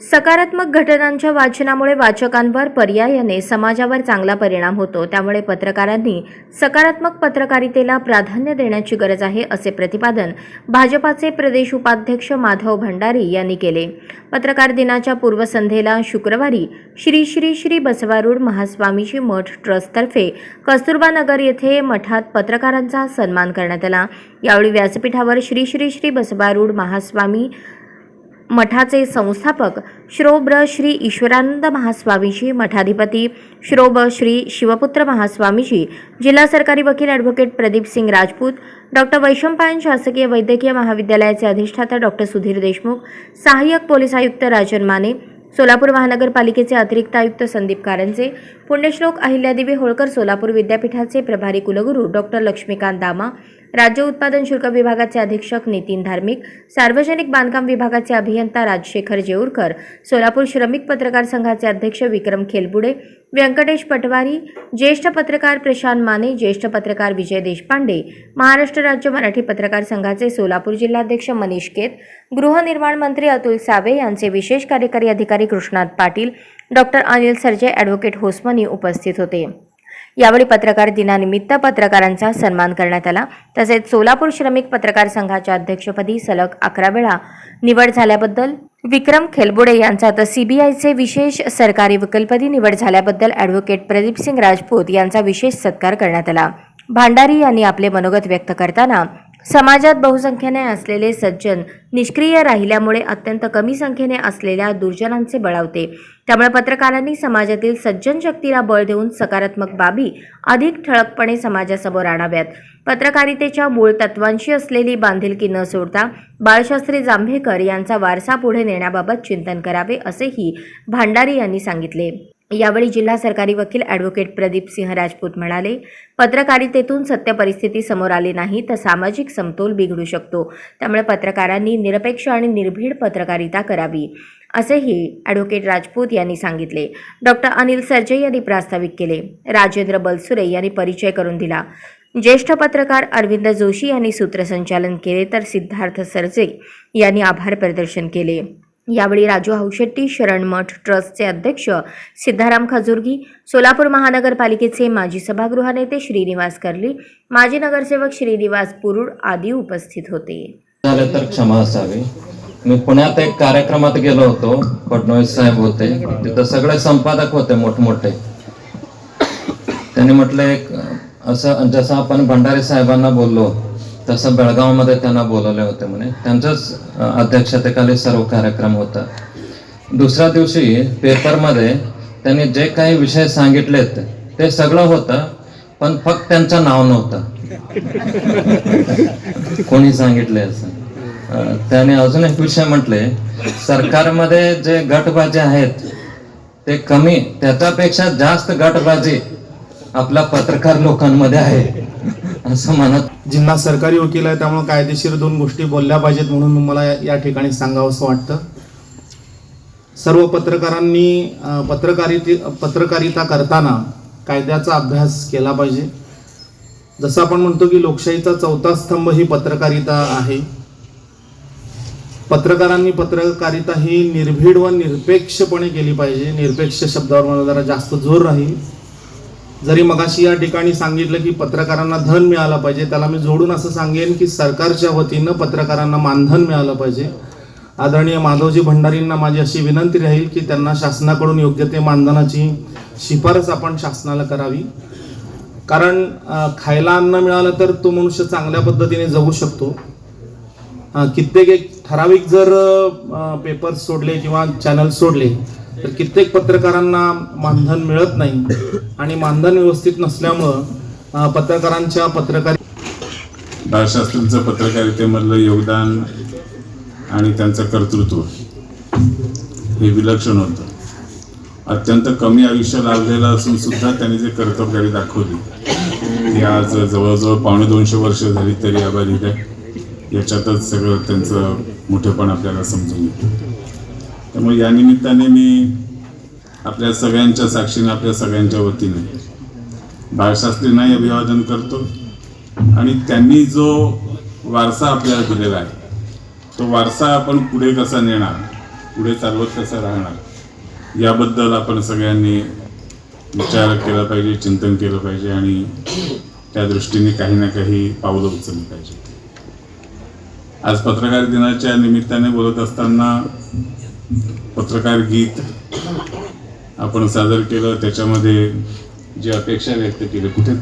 सकारात्मक घटनांच्या वाचनामुळे वाचकांवर पर्यायाने समाजावर चांगला परिणाम होतो. त्यामुळे पत्रकारांनी सकारात्मक पत्रकारितेला प्राधान्य देण्याची गरज आहे असे प्रतिपादन भाजपाचे प्रदेश उपाध्यक्ष माधव भंडारी यांनी केले. पत्रकार दिनाच्या पूर्वसंध्येला शुक्रवारी श्री श्री श्री बसवारूढ महास्वामीजी मठ ट्रस्टतर्फे कस्तुरबा नगर येथे मठात पत्रकारांचा सन्मान करण्यात आला. यावेळी व्यासपीठावर श्री श्री श्री बसवारूढ महास्वामी मठाचे संस्थापक श्रोब्र श्री ईश्वरानंद महास्वामीजी मठाधिपती श्रोब श्री शिवपुत्र महास्वामीजी जिल्हा सरकारी वकील ॲडव्होकेट प्रदीप सिंग राजपूत डॉक्टर वैशंपायन शासकीय वैद्यकीय महाविद्यालयाचे अधिष्ठाता डॉक्टर सुधीर देशमुख सहाय्यक पोलीस आयुक्त राजन माने सोलापूर महानगरपालिकेचे अतिरिक्त आयुक्त संदीप कारंजे पुण्यश्लोक अहिल्यादेवी होळकर सोलापूर विद्यापीठाचे प्रभारी कुलगुरू डॉक्टर लक्ष्मीकांत दामा राज्य उत्पादन शुल्क विभागाचे अधीक्षक नितीन धार्मिक सार्वजनिक बांधकाम विभागाचे अभियंता राजशेखर जेऊरकर सोलापूर श्रमिक पत्रकार संघाचे अध्यक्ष विक्रम खेलबुडे व्यंकटेश पटवारी ज्येष्ठ पत्रकार प्रशांत माने ज्येष्ठ पत्रकार विजय देशपांडे महाराष्ट्र राज्य मराठी पत्रकार संघाचे सोलापूर जिल्हाध्यक्ष मनीष केत गृहनिर्माण मंत्री अतुल सावे यांचे विशेष कार्यकारी अधिकारी कृष्णात पाटील डॉक्टर अनिल सरजे ॲडव्होकेट होसमनी उपस्थित होते. यावेळी पत्रकार दिनानिमित्त पत्रकारांचा सन्मान करण्यात आला. तसेच सोलापूर श्रमिक पत्रकार संघाच्या अध्यक्षपदी सलग अकरा वेळा निवड झाल्याबद्दल विक्रम खेलबुडे यांचा तर सीबीआयचे विशेष सरकारी वकीलपदी निवड झाल्याबद्दल ॲडव्होकेट प्रदीपसिंग राजपूत यांचा विशेष सत्कार करण्यात आला. भांडारी यांनी आपले मनोगत व्यक्त करताना समाजात बहुसंख्येने असलेले सज्जन निष्क्रिय राहिल्यामुळे अत्यंत कमी संख्येने असलेल्या दुर्जनांचे बळावते. त्यामुळे पत्रकारांनी समाजातील सज्जन शक्तीला बळ देऊन सकारात्मक बाबी अधिक ठळकपणे समाजासमोर आणाव्यात. पत्रकारितेच्या मूळ तत्वांशी असलेली बांधिलकी न सोडता बाळशास्त्री जांभेकर यांचा वारसा पुढे नेण्याबाबत चिंतन करावे असेही भांडारी यांनी सांगितले. यावेळी जिल्हा सरकारी वकील ॲडव्होकेट प्रदीप सिंह राजपूत म्हणाले पत्रकारितेतून सत्य परिस्थिती समोर आली नाही तर सामाजिक समतोल बिघडू शकतो. त्यामुळे पत्रकारांनी निरपेक्ष आणि निर्भीड पत्रकारिता करावी. असेही ॲडव्होकेट राजपूत यांनी सांगितले. डॉक्टर अनिल सरजे यांनी प्रास्ताविक केले. राजेंद्र बलसुरे यांनी परिचय करून दिला. ज्येष्ठ पत्रकार अरविंद जोशी यांनी सूत्रसंचालन केले तर सिद्धार्थ सरजे यांनी आभार प्रदर्शन केले. यावेळी राजू हौशेट्टी शरणमठ ट्रस्टचे अध्यक्ष सिद्धाराम खजुर्गी सोलापूर महानगरपालिकेचे माजी सभागृह नेते श्रीनिवास कर्ली माजी नगरसेवक श्रीनिवास पुरुड आदी उपस्थित होते. झालं तर क्षमा असावी. मी पुण्यात एक कार्यक्रमात गेलो होतो फडणवीस साहेब होते. तिथं सगळे संपादक होते मोठमोठे. त्यांनी म्हटलं एक असं जसं आपण भंडारी साहेबांना बोललो तसं बेळगावमध्ये त्यांना बोलवले होते म्हणे. त्यांच्याच अध्यक्षतेखाली सर्व कार्यक्रम होता. दुसऱ्या दिवशी पेपरमध्ये त्यांनी जे काही विषय सांगितलेत ते सगळं होतं पण फक्त त्यांचं नाव नव्हतं. कोणी सांगितले असं? त्याने अजून एक विषय म्हटले सरकारमध्ये जे गटबाजी आहेत ते कमी त्याच्यापेक्षा जास्त गटबाजी आपल्या पत्रकार लोकांमध्ये आहे. असं म्हणत जिन्हा सरकारी वकील आहे त्यामुळे कायदेशीर दोन गोष्टी बोलल्या पाहिजेत म्हणून मला या- ठिकाणी सांगावं असं वाटतं. सर्व पत्रकारांनी पत्रकारिते पत्रकारिता करताना कायद्याचा अभ्यास केला पाहिजे. जसं आपण म्हणतो की लोकशाहीचा चौथा स्तंभ ही पत्रकारिता आहे. पत्रकारांनी पत्रकारिता ही निर्भीड व निरपेक्षपणे केली पाहिजे. निरपेक्ष शब्दावर मला जरा जास्त जोर राहील. जरी मगाशी या ठिकाणी सांगितलं की पत्रकारांना धन मिळालं पाहिजे त्याला मी जोडून असं सांगेन की सरकारच्या वतीनं पत्रकारांना मानधन मिळालं पाहिजे. आदरणीय माधवजी भंडारींना माझी अशी विनंती राहील की त्यांना शासनाकडून योग्य ते मानधनाची शिफारस आपण शासनाला करावी. कारण खायला अन्न मिळालं तर तो मनुष्य चांगल्या पद्धतीने जगू शकतो. कित्येक एक ठराविक जर पेपर सोडले किंवा चॅनल सोडले तर कित्येक पत्रकारांना मानधन मिळत नाही आणि मानधन व्यवस्थित नसल्यामुळं पत्रकारांच्या पत्रकार बाळशास्त्रींचं पत्रकारितेमधलं योगदान आणि त्यांचं कर्तृत्व हे विलक्षण होतं. अत्यंत कमी आयुष्य लाभलेलं असून सुद्धा त्यांनी जे कर्तबगारी दाखवली ती आज जवळजवळ पावणे दोनशे वर्ष झाली तरी आभारी आहे याच्यातच सगळं त्यांचं मोठेपण आपल्याला समजून येतं. त्यामुळे या निमित्ताने मी आपल्या सगळ्यांच्या साक्षीने आपल्या सगळ्यांच्या वतीने बाळशास्त्रींनाही अभिवादन करतो आणि त्यांनी जो वारसा आपल्याला दिलेला आहे तो वारसा आपण पुढे कसा नेणार पुढे चालवत कसा राहणार याबद्दल आपण सगळ्यांनी विचार केला पाहिजे चिंतन केलं पाहिजे आणि त्या दृष्टीने काही ना काही पावलं उचलली पाहिजे. आज पत्रकार दिनाच्या निमित्ताने बोलत असताना पत्रकार गीत आपण सादर केलं. त्याच्यामध्ये जी अपेक्षा व्यक्त केली कुठे